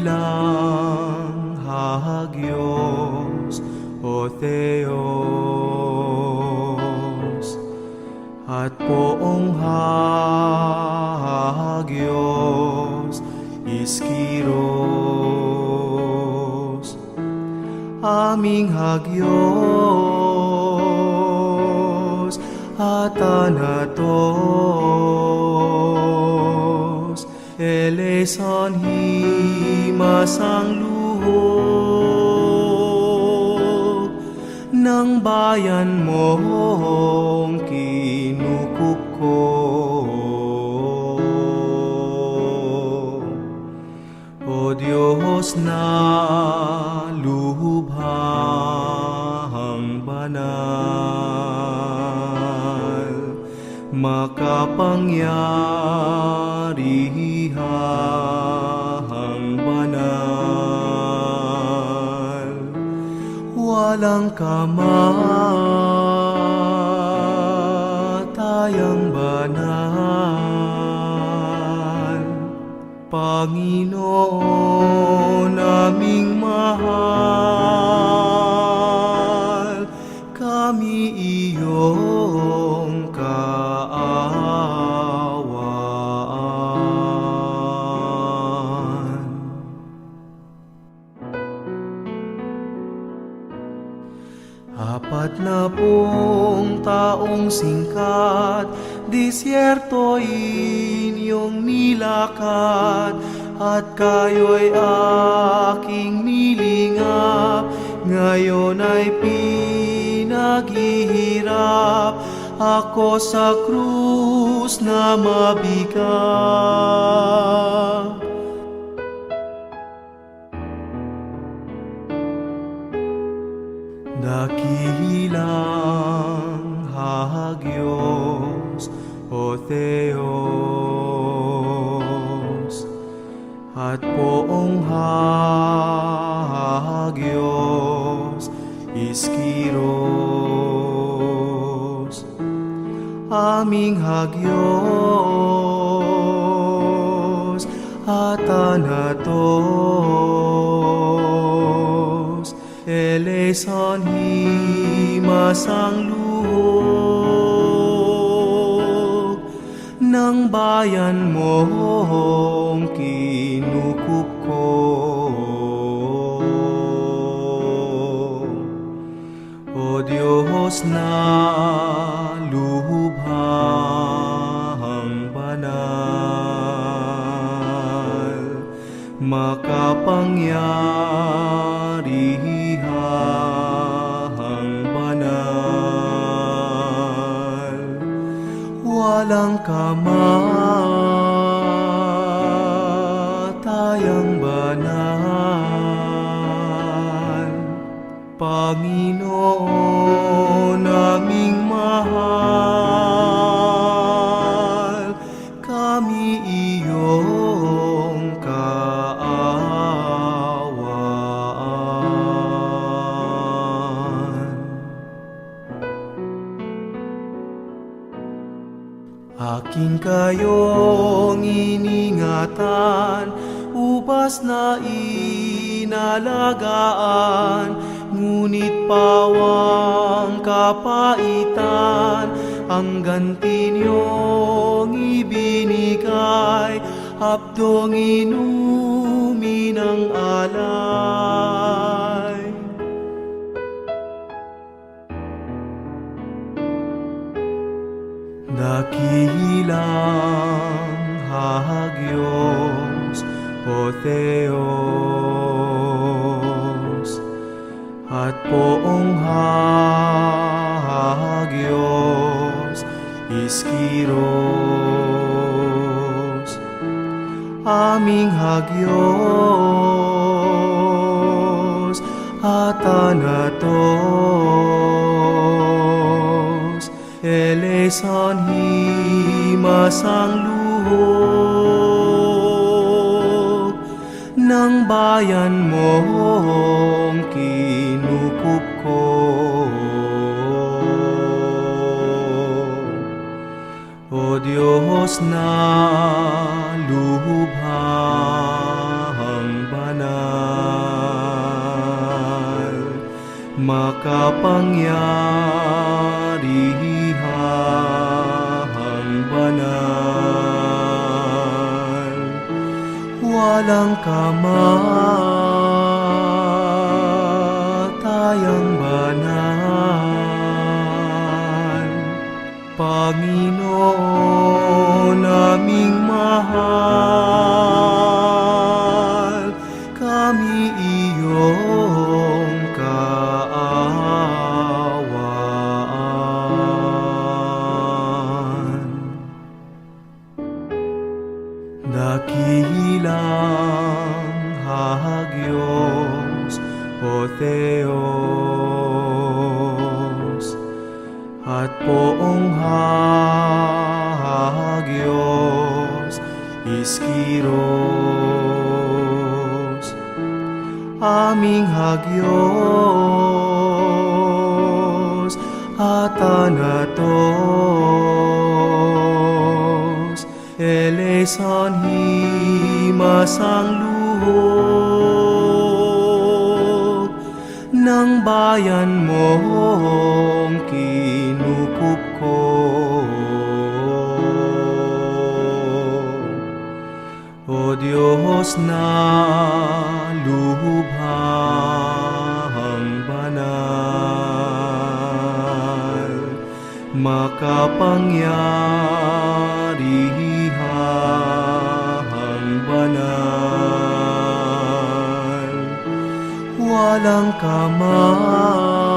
dakilang hahagyos o Theos at poong hahagyos Iskiros aming hagyos at Anatos eleison himas ang luhog ng bayan mong kinukuko. O Diyos na lubhang banal, makapangyarihang walang kamatayang banal. Panginoon naming taong singkat, disyerto inyong nilakad, at kayo'y aking nilingap, ngayon ay pinaghihirap, ako sa krus na mabigat. O Theos at poong hahagyos Iskiros aming hagyos at Anatos. Eleison himas ang luhog ng bayan mong kinukuko. O Diyos na lubhang banal, makapangyarihang walang kamatayang banal. Panginoon naming Akin kayong iningatan, ubas na inalagaan, ngunit pawang kapaitan, ang ganti niyong ibinigay, hapdong inumin ang alay. Theos at poong hahagyos Iskiros aming hagyos at Anatos. Eleison himas ang luhog ng bayan mong kinukup ko. O Diyos na lubhang banal Makapangyari walang kamatayang banal. Panginoon naming mahal, Dakilang hahagyos o Theos at poong hahagyos Iskiros aming hagyos at Anatos eleison himas ang luhog ng bayan mong kinukup ko. O Diyos na makapangyarihang banal, walang kamatayang